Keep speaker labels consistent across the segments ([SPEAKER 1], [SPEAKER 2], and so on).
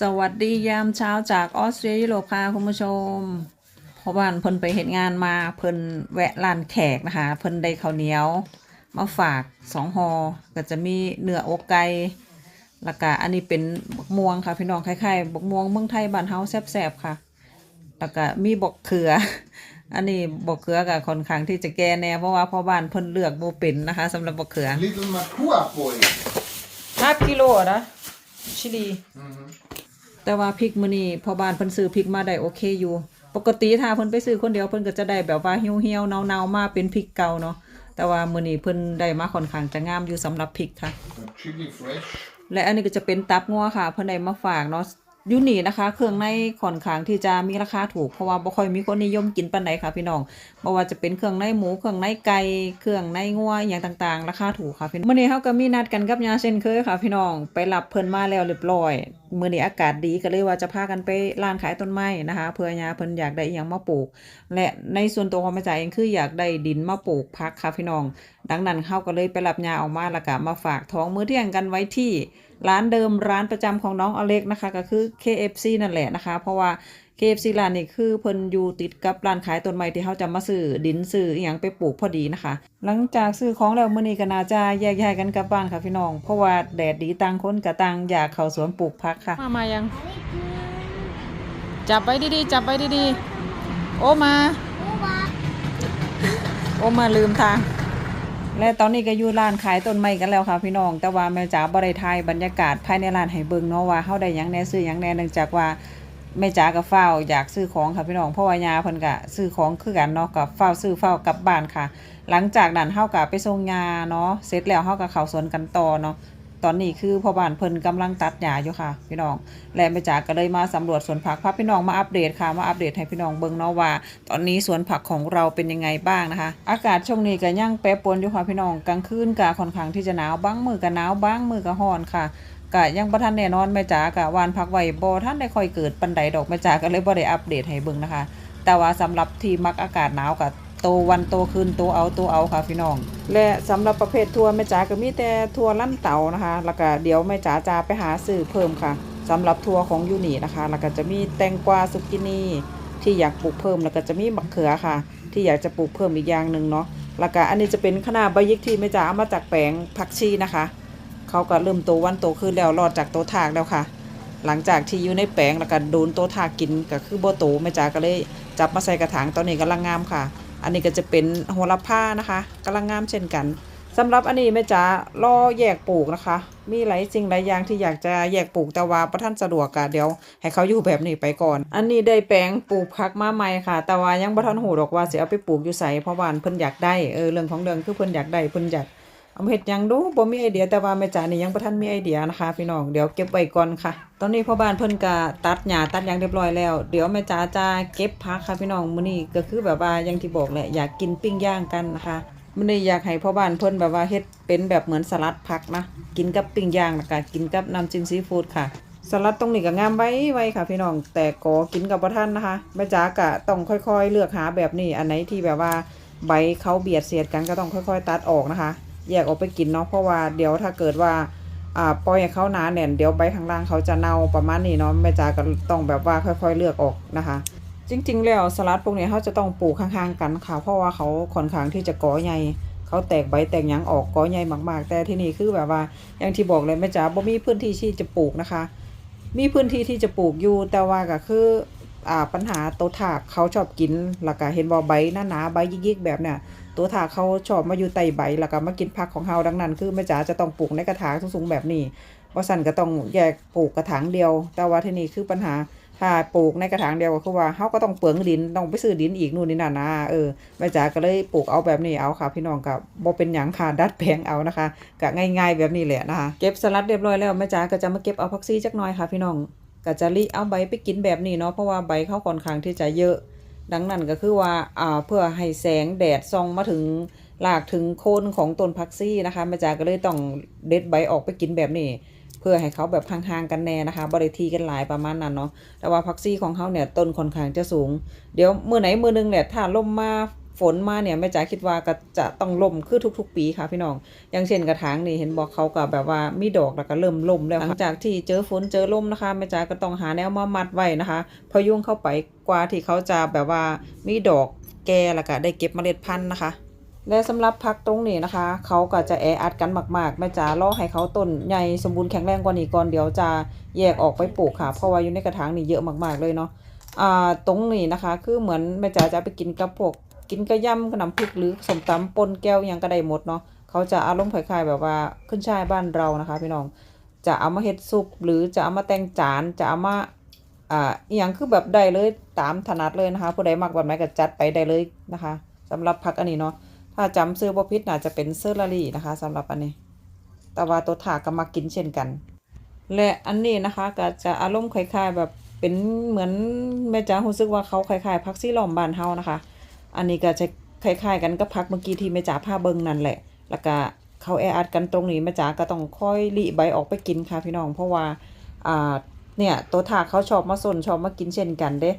[SPEAKER 1] สวัสดียามเช้าจากออสเตรียยุโรปค่ะคุณผู้ชมเพราะว่าเพิ่นไปเห็นงานมาเพิ่นแวะร้านแขกนะคะเพิ่นได้ข้าวเหนียว มาฝากสองหอก็จะมีเนื้ออกไก่แล้วก็อันนี้เป็นบักม่วงค่ะพี่น้องคล้ายๆบักม่วงเมืองไทยบ้านเฮาแซ่บๆค่ะแล้วก็มีบกเขือ อันนี้บกเขือกับค่อนข้างที่จะแก่แน่เพราะว่าพ่อบ้านเพิ่นเลือกบ่เป็นนะคะสำหรับบกเขือ
[SPEAKER 2] Little Makua boy.
[SPEAKER 1] 5กิโลนะชิลี แต่ว่าพริกมื้อนี้พอบ้านเพิ่นซื้อพริกมาได้โอเคอยู่ ปกติถ้าเพิ่นไปซื้อคนเดียวเพิ่นก็จะได้แบบว่าเหี่ยวๆเนาๆมาเป็นพริกเก่าเนาะแต่ว่ามื้อนี้เพิ่นได้มาค่อนข้างจะงามอยู่สำหรับพริกค่ะ
[SPEAKER 2] The chili fresh.
[SPEAKER 1] และอันนี้ก็จะเป็นตับงัวค่ะ เพิ่นได้มาฝากเนาะอ ยูนี่นะคะเครื่องในค่อนข้างที่จะมีราคาถูกเพราะว่าบ่ค่อยมีคนนิยมกินปานใดค่ะพี่น้องบ่ว่าจะเป็นเครื่องในหมูเครื่องในไก่เครื่องในงัวอย่างต่างๆ ราคาถูกค่ะพี่น้องมื้อนี้เฮาก็มีนัดกันกับยาเช่นเคยค่ะพี่น้องไปรับเพิ่นมาแล้วเรียบร้อยมื้อนี้อากาศดีก็เลยว่าจะพากันไปร้านขายต้นไม้นะคะเพื่อยาเพิ่นอยากได้อหยังมาปลูก และในส่วนตัวของแม่จ๋าเองคืออยากได้ดินมาปลูกพักค่ะพี่น้อง ดังนั้นเขาก็เลยไปรับยาออกมาแล้วก็มาฝากท้องมื้อเที่ยงกันไว้ที่ร้านเดิมร้านประจำของน้องอเล็กนะคะ ก็คือ KFC นั่นแหละนะคะ เพราะว่า KFC ร้านนี้คือเพิ่นอยู่ติดกับร้านขายต้นไม้ที่เขาจะมาซื้อดินซื้ออหยังไปปลูกพอดีนะคะ หลังจากซื้อของแล้วมื้อนี้ก็น่าจะแยกย้ายกันกลับบ้านค่ะพี่น้อง เพราะว่าแดดดีต่างคนก็ต่างอยากเข้าสวนปลูกพักค่ะ มามายัง จับไว้ดีๆ จับไว้ดีๆ โอมา โอมาลืมทาง และตอนนี้ก็อยู่ร้านขายต้นไม้กันแล้วค่ะพี่น้อง แต่ว่าแม่จ๋าบริไทยบรรยากาศภายในร้านให้เบิ่งเนาะว่าเฮาได้หยังแน่ซื้อหยังแน่เนื่องจากว่าแม่จ๋ากับเฝ้าอยากซื้อของค่ะพี่น้องเพราะว่ายาเพิ่นก็ซื้อของคือกันเนาะกับเฝ้าซื้อเฝ้ากลับบ้านค่ะ หลังจากนั้นเฮาก็ไปส่งยาเนาะเสร็จแล้วเฮาก็เข้าสวนกันต่อเนาะ ตอนนี้คือพ่อบ้านเพิ่นกำลังตัดหญ้าอยู่ค่ะ พี่น้อง และแม่จ๋าก็เลยมาสำรวจสวนผักพาพี่น้องมาอัปเดตค่ะ มาอัปเดตให้พี่น้องเบิ่งเนาะว่า ตอนนี้สวนผักของเราเป็นยังไงบ้างนะคะ อากาศช่วงนี้ก็ยังแปรปรวนอยู่ค่ะพี่น้อง กลางคืนก็ค่อนข้างที่จะหนาวบ้างมือก็หนาวบ้างมือก็ร้อนค่ะก็ยังบ่ทันแน่นอนแม่จ๋าก็วานพักไว้บ่ทันได้ค่อยเกิดปานใดดอกแม่จ๋าก็เลยบ่ได้อัปเดตให้เบิ่งนะคะ แต่ว่าสำหรับที่มักอากาศหนาวก็ โตวันโตคืนโตเอาโตเอาค่ะพี่น้อง และสำหรับประเภททัวแม่จ๋าก็มีแต่ทัวลั่นเตานะคะ แล้วก็เดี๋ยวแม่จ๋าจะไปหาซื้อเพิ่มค่ะสำหรับทัวของยูนี่นะคะ แล้วก็จะมีแตงกวาซุกินี่ที่อยากปลูกเพิ่มแล้วก็จะมีมะเขือค่ะ ที่อยากจะปลูกเพิ่มอีกอย่างหนึ่งเนาะแล้วก็อันนี้จะเป็นคณะใบยิกที่แม่จ๋าเอามาจากแปลงผักชีนะคะเขาก็เริ่มโตวันโตขึ้นแล้วรอดจากโตถากแล้วค่ะ หลังจากที่อยู่ในแปลงแล้วก็โดนโตถากกินก็คือโบโตแม่จ๋าก็เลยจับมาใส่กระถางตอนนี้กำลังงามค่ะ อันนี้ก็จะเป็นโหระพานะคะกำลังงามเช่นกันสำหรับอันนี้แม่จ๋าล่อแยกปลูกนะคะ มีหลายสิ่งหลายอย่างที่อยากจะแยกปลูกแต่ว่าประท่านสะดวกอะเดี๋ยว ให้เขาอยู่แบบนี้ไปก่อน อันนี้ได้แปลงปลูกผักมาใหม่ค่ะ แต่ว่ายังพระท่านหูดอกว่าสิเอาไปปลูกอยู่ใสเพราะว่าเพิ่นอยากได้เออเรื่องของเรื่องคือเพิ่นอยากได้เพิ่นอยาก เอาเฮ็ดยังดูบ่มีไอเดียแต่ว่าแม่จ๋านี่ยังบ่ทันมีไอเดียนะคะพี่น้องเดี๋ยวเก็บไว้ก่อนค่ะ ตอนนี้พ่อบ้านเพิ่นก็ตัดหญ้าตัดหยังเรียบร้อยแล้ว เดี๋ยวแม่จ๋าจะเก็บผักค่ะพี่น้องมื้อนี้ก็คือแบบว่าอย่างที่บอกแหละอยากกินปิ้งย่างกันนะคะมื้อนี้อยากให้พ่อบ้านเพิ่นแบบว่าเฮ็ดเป็นแบบเหมือนสลัดผักนะกินกับปิ้งย่างแล้วก็กินกับน้ำจิ้มซีฟู้ดค่ะ สลัดตรงนี้ก็งามไว้ไว้ค่ะ พี่น้องแต่ก็กินกับบ่ทันนะคะแม่จ๋าก็ต้องค่อยๆ เลือกหาแบบนี้อันไหนที่แบบว่าใบเขาเบียดเสียดกันก็ต้องค่อย ๆ ตัดออกนะคะ แยกออกไปกินเนาะเพราะว่าเดี๋ยวถ้าเกิดว่าอ่าปล่อยให้เขาหนาแน่นเดี๋ยวใบข้างล่างเขาจะเน่าประมาณนี้เนาะแม่จ๋าก็ต้องแบบว่าค่อยๆเลือกออกนะคะ จริง ๆ แล้วสลัดพวกนี้เขาจะต้องปลูกข้างๆกันค่ะ เพราะว่าเขาค่อนข้างที่จะก่อใหญ่เขาแตกใบแตกหยังออกก่อใหญ่มาก ๆ แต่ที่นี่คือแบบว่าอย่างที่บอกเลยแม่จ๋าบ่มีพื้นที่ที่จะปลูกนะคะ มีพื้นที่ที่จะปลูกอยู่แต่ว่าก็คือ อ่าปัญหาตัวถากเขาชอบกินแล้วก็เห็นบ่ใบหนาๆใบยิกๆแบบเนี้ยตัวถากเขาชอบมาอยู่ใต้ใบแล้วก็มากินผักของเฮาดังนั้น คือแม่จ๋าจะต้องปลูกในกระถางสูงๆแบบนี้ว่าสันก็ต้องแยกปลูกกระถางเดียว แต่ว่าที่นี่คือปัญหาถ้าปลูกในกระถางเดียวก็คือว่าเฮาก็ต้องเปลืองดินต้องไปซื้อดินอีกนู่นนี่นั่นนะเออแม่จ๋าก็เลยปลูกเอาแบบนี้เอาค่ะ พี่น้องกับบ่เป็นหยังค่ะดัดแปลงเอานะคะก็ง่าย ๆ แบบนี้แหละนะคะเก็บสลัดเรียบร้อยแล้วแม่จ๋าก็จะมาเก็บเอาผักชีจักหน่อยค่ะพี่น้อง ก็จะรีเอาใบไปกินแบบนี้เนาะเพราะว่าใบเขาค่อนข้างที่จะเยอะ ดังนั้นก็คือว่าอ่าเพื่อให้แสงแดดส่องมาถึงหลากถึงโคนของต้นพักซี่นะคะแม่จ๋าก็เลยต้องเด็ดใบออกไปกินแบบนี้ เพื่อให้เขาแบบห่างๆกันแน่นะคะบริทีกันหลายประมาณนั้นเนาะแต่ว่าพักซี่ของเขาเนี่ยต้นค่อนข้างจะสูง เดี๋ยวมือไหนมือนึงเนี่ยถ้าลมมา ฝนมาเนี่ยแม่จ๋าคิดว่าก็จะต้องล่มคือทุก ๆ ปีค่ะพี่น้อง อย่างเช่นกระถางนี่เห็นบอกเขาก็แบบว่ามีดอกแล้วก็เริ่มล่มแล้วหลังจากที่เจอฝนเจอลมนะคะแม่จ๋าก็ต้องหาแนวมามัดไว้นะคะพยุงเข้าไปกว่าที่เขาจะแบบว่ามีดอกแก่แล้วก็ได้เก็บเมล็ดพันธุ์นะคะและสำหรับพักตรงนี้นะคะ เขาก็จะแออัดกันมากๆแม่จ๋ารอให้เขาต้นใหญ่สมบูรณ์แข็งแรงกว่านี้ก่อนเดี๋ยวจะแยกออกไปปลูกค่ะ เพราะว่าอยู่ในกระถางนี่เยอะมากๆเลยเนาะอ่าตรงนี้นะคะ คือเหมือนแม่จ๋าจะไปกินกับพวก กินกระยำกับน้ำพริกหรือสมตำปนแก้วยังก็ได้หมดเนาะเขาจะอารมณ์คล้ายๆแบบว่าขึ้นช่ายบ้านเรานะคะพี่น้องจะเอามาเฮ็ดซุปหรือจะเอามาแต่งจานจะเอามาอ่าอย่างคือแบบได้เลยตามถนัดเลยนะคะผู้ใดมักแบบไหนก็จัดไปได้เลยนะคะสำหรับพักอันนี้เนาะถ้าจำซื้อบ่ผิดน่าจะเป็นเซอร์ลารีนะคะสำหรับอันนี้ แต่ว่าตัวถาก็มากินเช่นกัน และอันนี้นะคะก็จะอารมณ์คล้ายๆแบบเป็นเหมือนแม่จ๋ารู้สึกว่าเขาคล้ายๆพักซี่ล้อมบ้านเฮานะคะ อันนี้ก็จะคล้ายๆ กันกับพักเมื่อกี้ที่แม่จ๋าพาเบิงนั่นแหละ แล้วก็เขาแออัดกันตรงนี้แม่จ๋าก็ต้องค่อยลิใบออกไปกินค่ะพี่น้อง เพราะว่าอ่าเนี่ยตัวถากเขาชอบมาสนชอบมากินเช่นกันเด้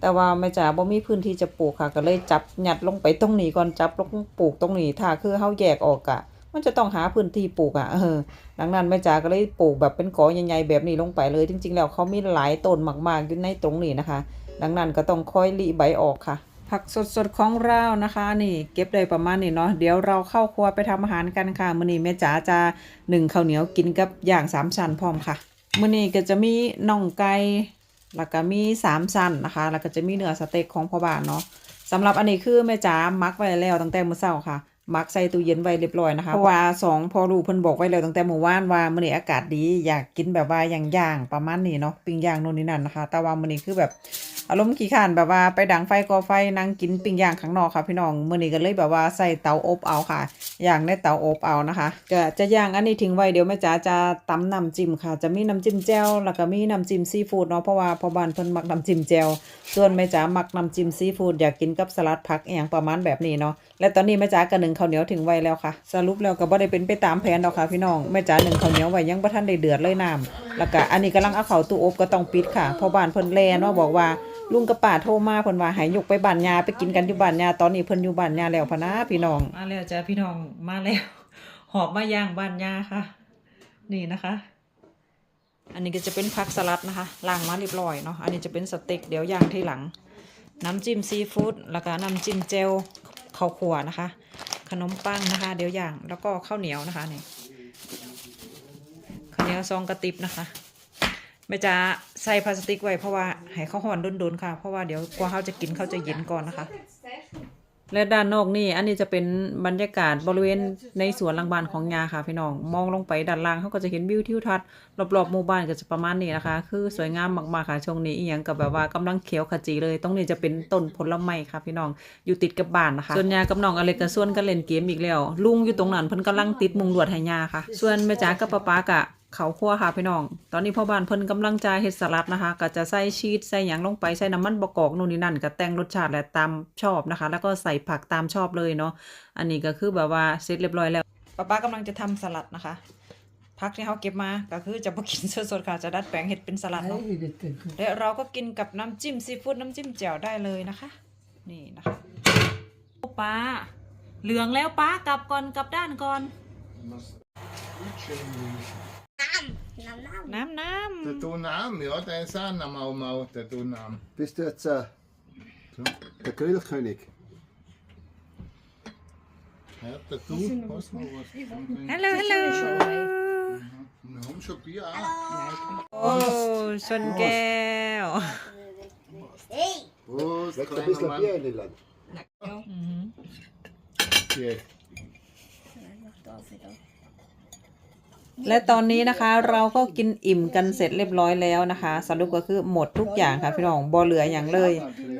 [SPEAKER 1] แต่ว่าแม่จ๋าบ่มีพื้นที่จะปลูกค่ะ ก็เลยจับยัดลงไปตรงนี้ก่อนจับลงปลูกตรงนี้ถ้าคือเฮาแยกออกอะมันจะต้องหาพื้นที่ปลูกอะเออดังนั้นแม่จ๋าก็เลยปลูกแบบเป็นกอใหญ่ๆแบบนี้ลงไปเลย จริง ๆ แล้วเขามีหลายต้นมากๆอยู่ในตรงนี้นะคะ ดังนั้นก็ต้องค่อยรีใบออกค่ะ ผักสดๆของเรานะคะ นี่เก็บได้ประมาณนี้เนาะเดี๋ยวเราเข้าครัวไปทำอาหารกันค่ะมื้อนี้แม่จ๋าจะหนึ่งข้าวเหนียวกินกับย่างสามชั้นพร้อมค่ะมื้อนี้ก็จะมีน่องไก่แล้วก็มีสามสั้นนะคะ แล้วก็จะมีเนื้อสเต็กของพ่อบ้านเนาะสำหรับอันนี้คือแม่จ๋ามักไว้แล้วตั้งแต่มื้อเช้าค่ะมักใส่ตู้เย็นไว้เรียบร้อยนะคะเพราะว่าสองพอลูกเพิ่นบอกไว้แล้วตั้งแต่เมื่อวานว่ามื้อนี้อากาศดีอยากกินแบบว่าอย่างย่างประมาณนี้เนาะปิ้งย่างโน่นนี่นั่นนะคะ แต่ว่ามื้อนี้คือแบบ อารมณ์ขี้ข้านแบบว่าไปดังไฟก่อไฟนั่งกินปิ้งย่างข้างนอกค่ะพี่น้องมื้อนี้ก็เลยแบบว่าใส่เตาอบเอาค่ะย่างในเตาอบเอานะคะก็จะย่างอันนี้ทิ้งไว้เดี๋ยวแม่จ๋าจะตำน้ำจิ้มค่ะ จะมีน้ำจิ้มแจ่วแล้วก็มีน้ำจิ้มซีฟู้ดเนาะเพราะว่าพ่อบ้านเพิ่นมักน้ำจิ้มแจ่วส่วนแม่จ๋ามักน้ำจิ้มซีฟู้ดอยากกินกับสลัดผักอย่างประมาณแบบนี้เนาะและตอนนี้แม่จ๋าก็นึ่งข้าวเหนียวถึงไว้แล้วค่ะ สรุปแล้วก็บ่ได้เป็นไปตามแผนดอกค่ะพี่น้องแม่จ๋านึ่งข้าวเหนียวไว้ยังบ่ทันได้เดือดเลยน้ำแล้วก็อันนี้กำลังเอาเข้าตู้อบก็ต้องปิดค่ะพ่อบ้านเพิ่นแลเนาะบอกว่า ลุงกับป้าโทรมาเพิ่นว่าให้ยกไปบ้านยาไปกินกันอยู่บ้านยาตอนนี้เพิ่นอยู่บ้านยาแล้วพะนะพี่น้อง มาแล้วจ้าพี่น้องมาแล้ว หอบมาย่างบ้านยาค่ะ นี่นะคะ อันนี้ก็จะเป็นผักสลัดนะคะล้างมาเรียบร้อยเนาะอันนี้จะเป็นสเต็กเดี๋ยวย่างที่หลัง น้ำจิ้มซีฟู้ดแล้วก็น้ำจิ้มเจลข้าวขัวนะคะ ขนมปังนะคะ เดี๋ยวย่างแล้วก็ข้าวเหนียวนะคะนี่ข้าวเหนียวซองกระติบนะคะ ไม่จะใส่พลาสติกไว้เพราะว่าให้เขาห่อนโดนๆค่ะ เพราะว่าเดี๋ยวกว่าเขาจะกินเขาจะเย็นก่อนนะคะ และด้านนอกนี่อันนี้จะเป็นบรรยากาศบริเวณในสวนหลังบ้านของยาค่ะพี่น้องมองลงไปด้านล่างเขาก็จะเห็นวิวทิวทัศน์รอบๆหมู่บ้านก็จะประมาณนี้นะคะ คือสวยงามมากๆค่ะช่วงนี้อีหยังกับแบบว่ากำลังเขียวขจีเลยตรงนี้จะเป็นต้นผลไม้ค่ะพี่น้องอยู่ติดกับบ้านนะคะส่วนยากับน้องอเล็กก็ส่วนกันเล่นเกมอีกแล้วลุงอยู่ตรงนั้นเพิ่นกำลังติดมุงลวดให้ยาค่ะ ส่วนแม่จ๋ากับป้าป๊ากะ เขาครัวค่ะพี่น้อง ตอนนี้พ่อบ้านเพิ่นกำลังจะเฮ็ดสลัดนะคะ ก็จะใส่ชีสใส่หยังลงไปใส่น้ำมันบกอกนู่นนี่นั่นก็แต่งรสชาติและตามชอบนะคะ แล้วก็ใส่ผักตามชอบเลยเนาะ อันนี้ก็คือแบบว่าเสร็จเรียบร้อยแล้วป้าป้ากำลังจะทำสลัดนะคะผักที่เขาเก็บมาก็คือจะบ่กินสดๆค่ะจะดัดแปลงเฮ็ดเป็นสลัดเนาะและเราก็กินกับน้ำจิ้มซีฟู้ดน้ำจิ้มแจ่วได้เลยนะคะ นี่นะคะโอ้ป้า เหลืองแล้วป้ากลับก่อนกลับด้านก่อน
[SPEAKER 2] Utschämlich.
[SPEAKER 3] Nam Nam.
[SPEAKER 2] Der Dunam, ja, der ist auch noch mal, mal der Dunam.
[SPEAKER 4] Bist du jetzt äh, der Grillkönig?
[SPEAKER 2] Ja, der Du, pass was.
[SPEAKER 1] Hallo, hallo. Mhm.
[SPEAKER 2] Wir haben schon Bier auch.
[SPEAKER 1] Oh, schon gell.
[SPEAKER 3] Hey!
[SPEAKER 2] Prost,
[SPEAKER 4] ein bisschen Bier in den Land.
[SPEAKER 2] Prost, Prost,
[SPEAKER 1] และตอนนี้นะคะเราก็กินอิ่มกันเสร็จเรียบร้อยแล้วนะคะ สรุปก็คือหมดทุกอย่างค่ะพี่น้องบ่เหลืออย่างเลย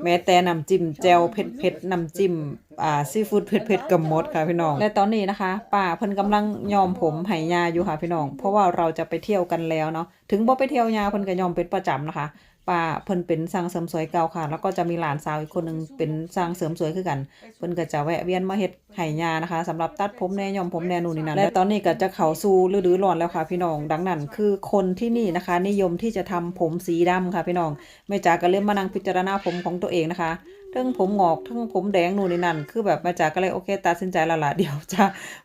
[SPEAKER 1] แม้แต่น้ำจิ้มแจวเผ็ดเผ็ดๆน้ำจิ้มอ่าซีฟู้ดเผ็ดเผ็ดๆกับมดค่ะพี่น้อง และตอนนี้นะคะ ป้าเพิ่นกำลังยอมผมไหยาอยู่ค่ะพี่น้อง เพราะว่าเราจะไปเที่ยวกันแล้วเนาะถึงบ่ไปเที่ยวยาเพิ่นก็ยอมเป็นประจำนะคะ ป้าเพิ่นเป็นสร้างเสริมสวยเก่าค่ะ แล้วก็จะมีหลานสาวอีกคนหนึงเป็นสร้างเสริมสวยคือกัน เพิ่นก็จะแวะเวียนมาเฮ็ดไหยานะคะสำหรับตัดผมแน่ยอมผมแน่นู่นนี่นั่นและตอนนี้ก็จะเข้าสู่ฤดูร้อนแล้วค่ะพี่น้อง ดังนั้นคือคนที่นี่นะคะ นิยมที่จะทำผมสีดำค่ะพี่น้องแม่จ๋าก็เริ่มมานั่งพิจารณาผมของตัวเองนะคะ ทั้งผมงอกทั้งผมแดงนู่นนี่นั่น คือและแม่จ๋าก็เลยโอเคตัดสินใจและล่ะเดี๋ยวจะ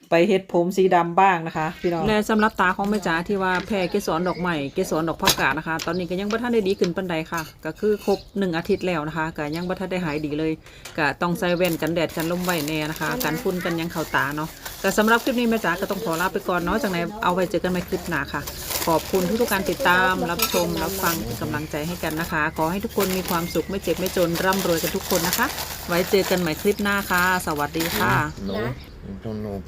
[SPEAKER 1] ไปเฮ็ดผมสีดำบ้างนะคะพี่น้องและสำหรับตาของแม่จ๋าที่ว่าแพ้เกสรดอกไม้เกสรดอกผักกาดนะคะ ตอนนี้ก็ยังบ่ทันได้ดีขึ้นปานใดค่ะ ก็คือครบหนึ่งอาทิตย์แล้วนะคะก็ยังบ่ทันได้หายดีเลยก็ต้องใส่แว่นกันแดดกันลมไว้แน่นะคะกันฝุ่นกันยังเข้าตาเนาะแต่สำหรับคลิปนี้แม่จ๋าก็ต้องขอลาไปก่อนเนาะจากนั้นเอาไว้เจอกันใหม่คลิปหน้าค่ะ ขอบคุณทุกๆการติดตามรับชมรับฟังเป็นกำลังใจให้กันนะคะ ขอให้ทุกคนมีความสุขไม่เจ็บไม่จนร่ำรวยกันทุกคนะคะ ไว้เจอกันใหม่คลิปหน้าค่ะ สวัสดีค่ะ
[SPEAKER 2] No, I don't know.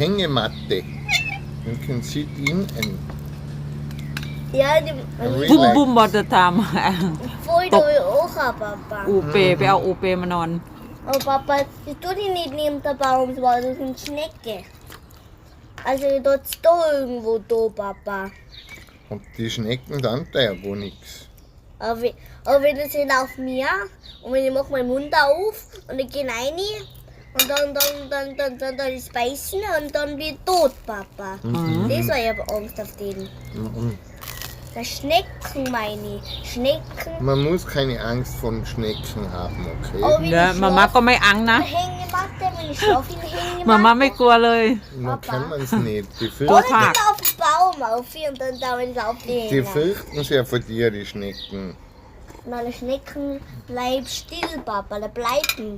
[SPEAKER 2] Hängematte. You can sit in and
[SPEAKER 3] Ja, die,
[SPEAKER 2] Really?
[SPEAKER 1] บุ้มบุ้มบอดตาม
[SPEAKER 3] voll
[SPEAKER 1] Top.
[SPEAKER 3] door ook, papa.
[SPEAKER 1] อูเปไปเอาอูเปมานอน
[SPEAKER 3] Oh, papa, je doet die niet neben der Baum, es war durch eine Schnecke. Also, dort ist da irgendwo da, Papa.
[SPEAKER 2] und die Schnecken dann da ja wo nichts.
[SPEAKER 3] Aber wenn, aber wenn auf mir und wenn ich mache meinen Mund auf und ich gehe rein und dann, dann, dann, dann, dann, dann ist beißen und dann bin ich tot, Papa. Mhm. Das war ich aber Angst auf den.
[SPEAKER 2] Mhm.
[SPEAKER 3] Da Schnecken meine ich. Schnecken.
[SPEAKER 2] Man muss keine Angst vor Schnecken haben, okay?
[SPEAKER 3] Oh,
[SPEAKER 1] ja, Mama, komm mal
[SPEAKER 3] an, ne? Hängematte, wenn ich schlafe,
[SPEAKER 1] Mama, mit Gurle.
[SPEAKER 2] Man kann man es nicht. Die
[SPEAKER 3] Füße laufe ich und dann damit laufe ich
[SPEAKER 2] Die fürchten sich ja vor dir die schnecken.
[SPEAKER 3] Meine Schnecken bleiben still, Papa, bleiben.